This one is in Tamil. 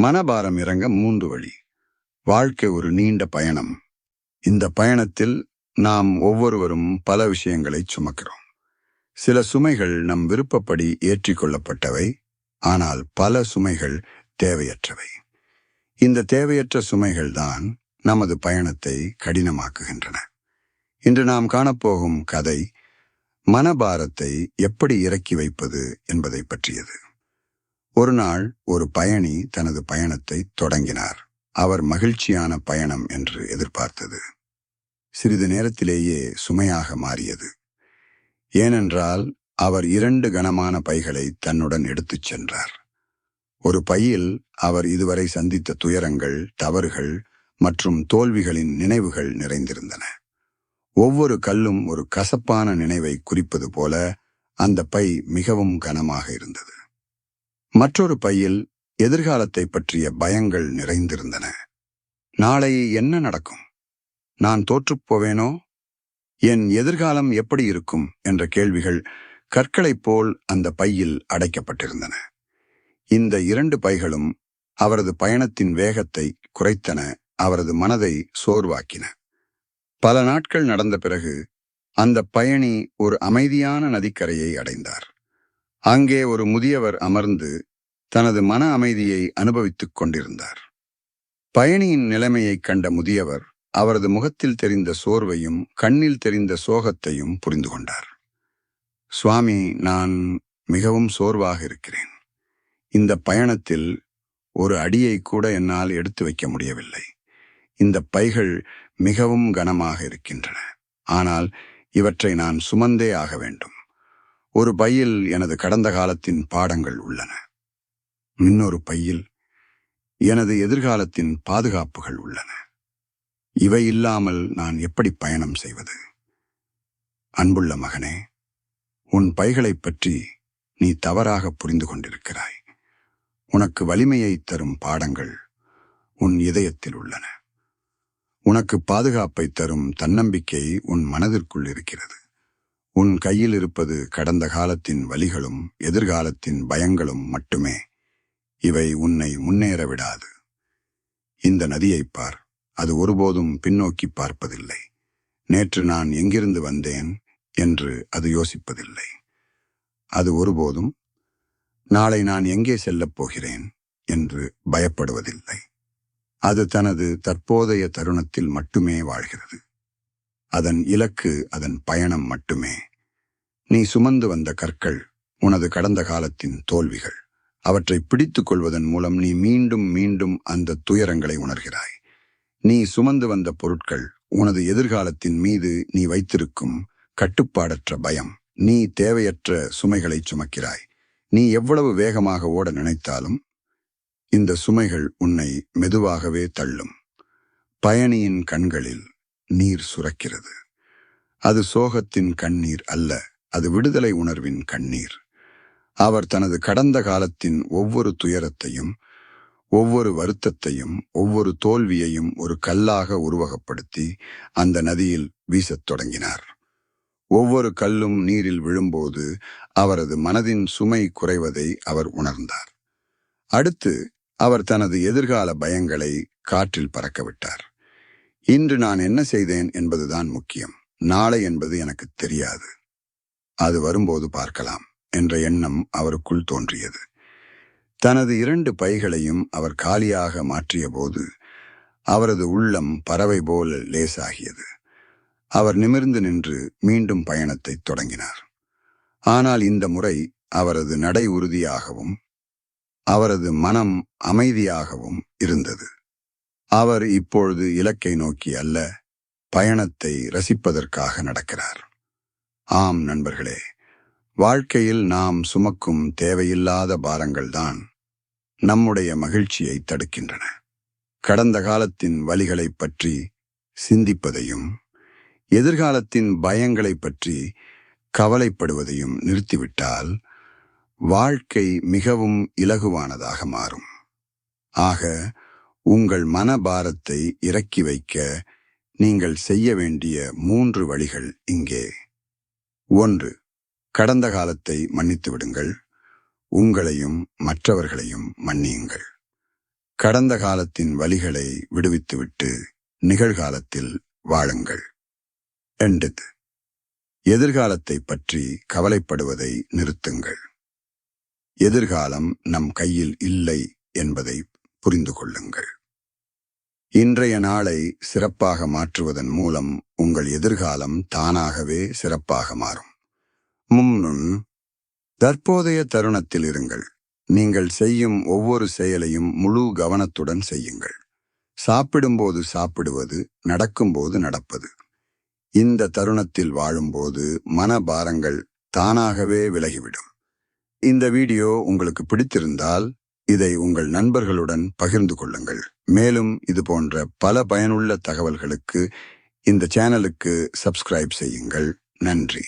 மனபாரம் இறங்க மூன்று வழி. வாழ்க்கை ஒரு நீண்ட பயணம். இந்த பயணத்தில் நாம் ஒவ்வொருவரும் பல விஷயங்களை சுமக்கிறோம். சில சுமைகள் நம் விருப்பப்படி ஏற்றிக்கொள்ளப்பட்டவை ஆனால் பல சுமைகள் தேவையற்றவை. இந்த தேவையற்ற சுமைகள்தான் நமது பயணத்தை கடினமாக்குகின்றன. இன்று நாம் காணப்போகும் கதை மனபாரத்தை எப்படி இறக்கி வைப்பது என்பதை பற்றியது. ஒரு நாள் ஒரு பயணி தனது பயணத்தை தொடங்கினார். அவர் மகிழ்ச்சியான பயணம் என்று எதிர்பார்த்தது. சிறிது நேரத்திலேயே சுமையாக மாறியது. ஏனென்றால் அவர் இரண்டு கனமான பைகளை தன்னுடன் எடுத்துச் சென்றார். ஒரு பையில் அவர் இதுவரை சந்தித்த துயரங்கள் தவறுகள் மற்றும் தோல்விகளின் நினைவுகள் நிறைந்திருந்தன. ஒவ்வொரு கல்லும் ஒரு கசப்பான நினைவை குறிப்பது போல அந்த பை மிகவும் கனமாக இருந்தது. மற்றொரு பையில் எதிர்காலத்தை பற்றிய பயங்கள் நிறைந்திருந்தன. நாளை என்ன நடக்கும்? நான் தோற்றுப் போவேனோ? என் எதிர்காலம் எப்படி இருக்கும்? என்ற கேள்விகள் கற்களைப் போல் அந்த பையில் அடைக்கப்பட்டிருந்தன. இந்த இரண்டு பைகளும் அவரது பயணத்தின் வேகத்தை குறைத்தன அவரது மனதை சோர்வாக்கின. பல நாட்கள் நடந்த பிறகு அந்த பயணி ஒரு அமைதியான நதிக்கரையை அடைந்தார். அங்கே ஒரு முதியவர் அமர்ந்து தனது மன அமைதியை அனுபவித்துக் கொண்டிருந்தார். பயணியின் நிலைமையைக் கண்ட முதியவர் அவரது முகத்தில் தெரிந்த சோர்வையும் கண்ணில் தெரிந்த சோகத்தையும் புரிந்து கொண்டார். சுவாமி நான் மிகவும் சோர்வாக இருக்கிறேன். இந்த பயணத்தில் ஒரு அடியை கூட என்னால் எடுத்து வைக்க முடியவில்லை. இந்த பைகள் மிகவும் கனமாக இருக்கின்றன. ஆனால் இவற்றை நான் சுமந்தே ஆக வேண்டும். ஒரு பையில் எனது கடந்த காலத்தின் பாடங்கள் உள்ளன. இன்னொரு பையில் எனது எதிர்காலத்தின் பாதுகாப்புகள் உள்ளன. இவை இல்லாமல் நான் எப்படி பயணம் செய்வது? அன்புள்ள மகனே உன் பைகளைப் பற்றி நீ தவறாக புரிந்து கொண்டிருக்கிறாய். உனக்கு வலிமையை தரும் பாடங்கள் உன் இதயத்தில் உள்ளன. உனக்கு பாதுகாப்பை தரும் தன்னம்பிக்கை உன் மனதிற்குள் இருக்கிறது. உன் கையில் இருப்பது கடந்த காலத்தின் வலிகளும் எதிர்காலத்தின் பயங்களும் மட்டுமே. இவை உன்னை முன்னேற விடாது. இந்த நதியைப் பார். அது ஒருபோதும் பின்னோக்கி பார்ப்பதில்லை. நேற்று நான் எங்கிருந்து வந்தேன் என்று அது யோசிப்பதில்லை. அது ஒருபோதும் நாளை நான் எங்கே செல்லப் போகிறேன்? என்று பயப்படுவதில்லை. அது தனது தற்போதைய தருணத்தில் மட்டுமே வாழ்கிறது. அதன் இலக்கு அதன் பயணம் மட்டுமே. நீ சுமந்து வந்த கற்கள் உனது கடந்த காலத்தின் தோல்விகள். அவற்றை பிடித்துக் கொள்வதன் மூலம் நீ மீண்டும் மீண்டும் அந்த துயரங்களை உணர்கிறாய். நீ சுமந்து வந்த பொருட்கள் உனது எதிர்காலத்தின் மீது நீ வைத்திருக்கும் கட்டுப்பாடற்ற பயம். நீ தேவையற்ற சுமைகளை சுமக்கிறாய். நீ எவ்வளவு வேகமாக ஓட நினைத்தாலும் இந்த சுமைகள் உன்னை மெதுவாகவே தள்ளும். பயணியின் கண்களில் நீர் சுரக்கிறது. அது சோகத்தின் கண்ணீர் அல்ல அது விடுதலை உணர்வின் கண்ணீர். அவர் தனது கடந்த காலத்தின் ஒவ்வொரு துயரத்தையும் ஒவ்வொரு வருத்தத்தையும் ஒவ்வொரு தோல்வியையும் ஒரு கல்லாக உருவகப்படுத்தி அந்த நதியில் வீசத் தொடங்கினார். ஒவ்வொரு கல்லும் நீரில் விழும்போது அவரது மனதின் சுமை குறைவதை அவர் உணர்ந்தார். அடுத்து அவர் தனது எதிர்கால பயங்களை காற்றில் பறக்கவிட்டார். இன்று நான் என்ன செய்தேன் என்பதுதான் முக்கியம். நாளை என்பது எனக்கு தெரியாது. அது வரும்போது பார்க்கலாம் என்ற எண்ணம் அவருக்குள் தோன்றியது. தனது இரண்டு பைகளையும் அவர் காலியாக மாற்றியபோது அவரது உள்ளம் பறவை போல் லேசாகியது. அவர் நிமிர்ந்து நின்று மீண்டும் பயணத்தை தொடங்கினார். ஆனால் இந்த முறை அவரது நடை உறுதியாகவும் அவரது மனம் அமைதியாகவும் இருந்தது. அவர் இப்பொழுது இலக்கை நோக்கி அல்ல பயணத்தை ரசிப்பதற்காக நடக்கிறார். ஆம் நண்பர்களே வாழ்க்கையில் நாம் சுமக்கும் தேவையில்லாத பாரங்கள்தான் நம்முடைய மகிழ்ச்சியை தடுக்கின்றன. கடந்த காலத்தின் வலிகளைப் பற்றி சிந்திப்பதையும் எதிர்காலத்தின் பயங்களைப் பற்றி கவலைப்படுவதையும் நிறுத்திவிட்டால் வாழ்க்கை மிகவும் இலகுவானதாக மாறும். ஆக உங்கள் மனபாரத்தை இறக்கி வைக்க நீங்கள் செய்ய வேண்டிய மூன்று வழிகள் இங்கே. ஒன்று கடந்த காலத்தை மன்னித்து விடுங்கள். உங்களையும் மற்றவர்களையும் மன்னியுங்கள். கடந்த காலத்தின் வழிகளை விடுவித்துவிட்டு நிகழ்காலத்தில் வாழுங்கள். என்றது எதிர்காலத்தை பற்றி கவலைப்படுவதை நிறுத்துங்கள். எதிர்காலம் நம் கையில் இல்லை என்பதை புரிந்து கொள்ளுங்கள். இன்றைய நாளை சிறப்பாக மாற்றுவதன் மூலம் உங்கள் எதிர்காலம் தானாகவே சிறப்பாக மாறும். முன்னும் தற்போதைய தருணத்தில் இருங்கள். நீங்கள் செய்யும் ஒவ்வொரு செயலையும் முழு கவனத்துடன் செய்யுங்கள். சாப்பிடும்போது சாப்பிடுவது நடக்கும்போது நடப்பது. இந்த தருணத்தில் வாழும்போது மனபாரங்கள் தானாகவே விலகிவிடும். இந்த வீடியோ உங்களுக்கு பிடித்திருந்தால் இதை உங்கள் நண்பர்களுடன் பகிர்ந்து கொள்ளுங்கள். மேலும் இது போன்ற பல பயனுள்ள தகவல்களுக்கு இந்த சேனலுக்கு சப்ஸ்கிரைப் செய்யுங்கள். நன்றி.